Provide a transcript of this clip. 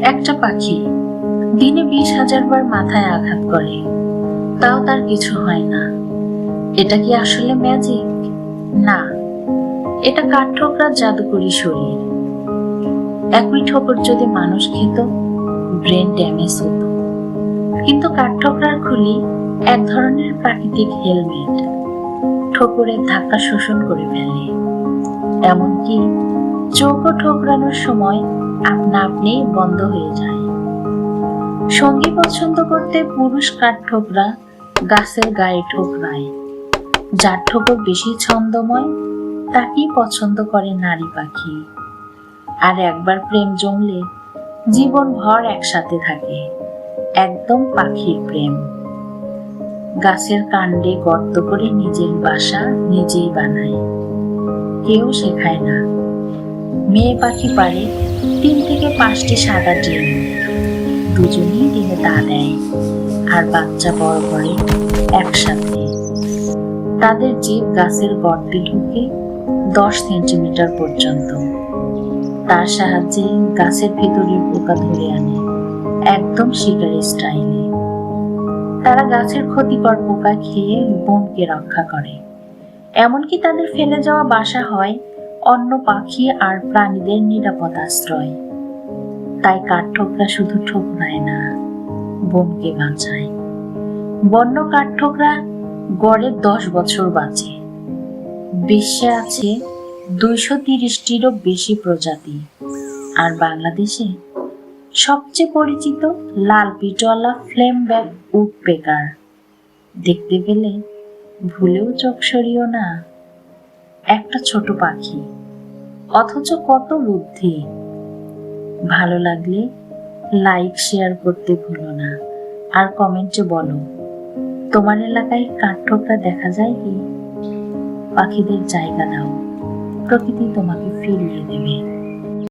একটা পাখি দিনে বিশ হাজার বার মাথায় আঘাত করে। তাও তার কিছু হয় না। এটা কি আসলে ম্যাজিক না। এটা কাঠঠোকরার জাদুকরি শরীর। একই ঠোকর যদি মানুষ খেত ব্রেন ড্যামেজ হতো। কিন্তু কাঠঠোকরার খুলি এক ধরনের প্রাকৃতিক হেলমেট ঠোকরের ধাক্কা শোষণ করে ফেলে। এমনকি চৌকো ঠোকরানোর সময় আপনা আপনি বন্ধ হয়ে যায়। সঙ্গী পছন্দ করতে পুরুষ কাঠঠোকরা গাছের গায়ে ঠোকরায় যার ঠোকর বেশি ছন্দময়, তাকেই পছন্দ করে নারী পাখি। আর একবার প্রেম জমলে জীবন ভর একসাথে থাকে, একদম পাখির প্রেম। গাছের কাণ্ডে গর্ত করে নিজের বাসা নিজেই বানায়। কেউ শেখায় না। মেয়ে পাখি পারে তিন থেকে পাঁচটি সাদা ডিম। দুজনেই ডিমে তা দেয়, আর বাচ্চা বড় করে একসাথে। তাদের জীব গাছের গর্তে ঢুকে দশ সেন্টিমিটার পর্যন্ত। তার সাহায্যে গাছের ভেতরের পোকা ধরে আনে, একদম শিকারি স্টাইলে। তারা গাছের ক্ষতিকর পোকা খেয়ে বনকে রক্ষা করে। এমনকি তাদের ফেলে যাওয়া বাসা হয় অন্য পাখি আর প্রাণীদের নিরাপদ আশ্রয়। তাই কাঠঠোকরা শুধু ঠোকরায় না, বনকে বাঁচায়। বন্য কাঠঠোকরা গড়ে দশ বছর বাঁচে। বিশ্বে আছে দুইশো তিরিশটিরও বেশি প্রজাতি, আর বাংলাদেশে সবচেয়ে পরিচিত লাল পিটওয়ালা ফ্লেম ব্যাগ উড দেখতে পেলে ভুলেও চোখ সরিও না। একটা ছোট পাখি। অথচ কত বুদ্ধি ভালো লাগলে লাইক শেয়ার করতে ভুলো না। আর কমেন্টে বলো, তোমার এলাকায় কাঠঠোকরা দেখা যায় কি? পাখিদের জায়গা দাও। প্রকৃতি তোমাকে ফিরিয়ে দেবে।